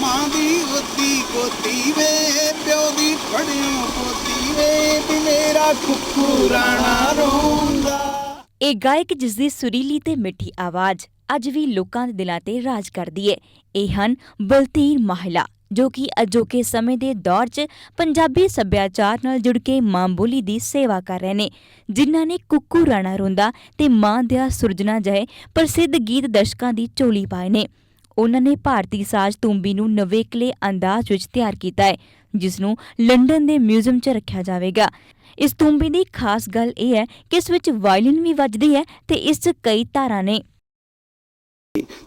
ਮਾਂ ਦੀ ਉੱਤੀ ਕੋਤੀ ਵੇ, ਪਿਓ ਦੀ ਫੜਿਓ ਪੋਤੀ ਵੇ, ਵੀ ਮੇਰਾ ਕੁੱਕੂ ਰਾਣਾ ਰੋਂਦਾ। ਇਹ ਗਾਇਕ ਜਿਸ ਦੀ ਸੁਰੀਲੀ ਤੇ ਮਿੱਠੀ ਆਵਾਜ਼ ਅੱਜ ਵੀ ਲੋਕਾਂ ਦੇ ਦਿਲਾਂ ਤੇ ਰਾਜ ਕਰਦੀ ਹੈ ਇਹ ਹਨ ਬਲਤੀਰ ਮਹਿਲਾ, ਜੋ ਕਿ ਅਜੋਕੇ ਸਮੇਂ ਦੇ ਦੌਰ 'ਚ ਪੰਜਾਬੀ ਸੱਭਿਆਚਾਰ ਨਾਲ ਜੁੜ ਕੇ ਮਾਂ ਬੋਲੀ ਦੀ ਸੇਵਾ ਕਰ ਰਹੇ ਨੇ। ਜਿਨ੍ਹਾਂ ਨੇ ਕੁੱਕੂ ਰਾਣਾ ਰੋਂਦਾ ਤੇ ਮਾਂ ਦਿਆ ਸੁਰਜਣਾ ਜਹੇ ਪ੍ਰਸਿੱਧ ਗੀਤ ਦਰਸ਼ਕਾਂ ਦੀ ਝੋਲੀ ਪਾਏ ਨੇ। ਉਹਨਾਂ ਨੇ ਭਾਰਤੀ ਸਾਜ਼ ਤੂੰਬੀ ਨੂੰ ਨਵੇਕਲੇ ਅੰਦਾਜ਼ ਵਿੱਚ ਤਿਆਰ ਕੀਤਾ ਹੈ ਜਿਸ ਨੂੰ ਲੰਡਨ ਦੇ ਮਿਊਜ਼ੀਅਮ 'ਚ ਰੱਖਿਆ ਜਾਵੇਗਾ। ਇਸ ਤੂੰਬੀ ਦੀ ਖਾਸ ਗੱਲ ਇਹ ਹੈ ਕਿ ਇਸ ਵਿੱਚ ਵਾਇਲਿਨ ਵੀ ਵੱਜਦੀ ਹੈ ਤੇ ਇਸ 'ਚ ਕਈ ਤਾਰਾਂ ਨੇ।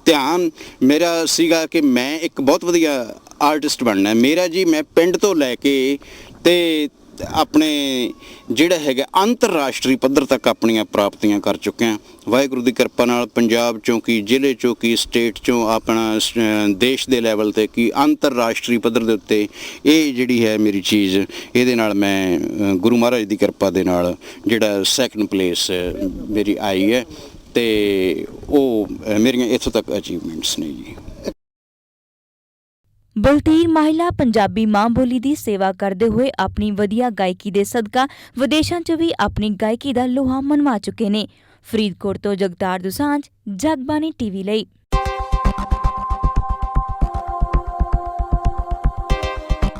ਧਿਆਨ ਮੇਰਾ ਸੀਗਾ ਕਿ ਮੈਂ ਇੱਕ ਬਹੁਤ ਵਧੀਆ ਆਰਟਿਸਟ ਬਣਨਾ ਮੇਰਾ ਜੀ, ਮੈਂ ਪਿੰਡ ਤੋਂ ਲੈ ਕੇ ਤੇ ਆਪਣੇ ਜਿਹੜਾ ਹੈਗਾ ਅੰਤਰਰਾਸ਼ਟਰੀ ਪੱਧਰ ਤੱਕ ਆਪਣੀਆਂ ਪ੍ਰਾਪਤੀਆਂ ਕਰ ਚੁੱਕਿਆ ਵਾਹਿਗੁਰੂ ਦੀ ਕਿਰਪਾ ਨਾਲ ਪੰਜਾਬ ਚੋਂ ਕੀ, ਜ਼ਿਲ੍ਹੇ ਚੋਂ ਕੀ, ਸਟੇਟ ਚੋਂ ਆਪਣਾ ਦੇਸ਼ ਦੇ ਲੈਵਲ ਤੇ ਕੀ ਅੰਤਰਰਾਸ਼ਟਰੀ ਪੱਧਰ ਦੇ ਉੱਤੇ ਇਹ ਜਿਹੜੀ ਹੈ ਮੇਰੀ ਚੀਜ਼, ਇਹਦੇ ਨਾਲ ਮੈਂ ਗੁਰੂ ਮਹਾਰਾਜ ਦੀ ਕਿਰਪਾ ਦੇ ਨਾਲ ਜਿਹੜਾ ਸੈਕੰਡ ਪਲੇਸ ਮੇਰੀ ਆਈ ਹੈ ਤੇ ਉਹ ਮੇਰੀਆਂ ਇੱਥੋਂ ਤੱਕ ਅਚੀਵਮੈਂਟਸ ਨੇ ਜੀ। ਬਲਤੀਰ ਮਹਿਲਾ ਪੰਜਾਬੀ ਮਾਂ ਬੋਲੀ ਦੀ ਸੇਵਾ ਕਰਦੇ ਹੋਏ ਆਪਣੀ ਵਧੀਆ ਗਾਇਕੀ ਦੇ ਸਦਕਾ ਵਿਦੇਸ਼ਾਂ 'ਚ ਵੀ ਆਪਣੀ ਗਾਇਕੀ ਦਾ ਲੋਹਾ ਮਨਵਾ ਚੁੱਕੇ ਨੇ। ਫਰੀਦਕੋਟ ਤੋਂ ਜਗਤਾਰ ਦੁਸਾਂਝ ਜਗਬਾਨੀ ਟੀਵੀ ਲਈ।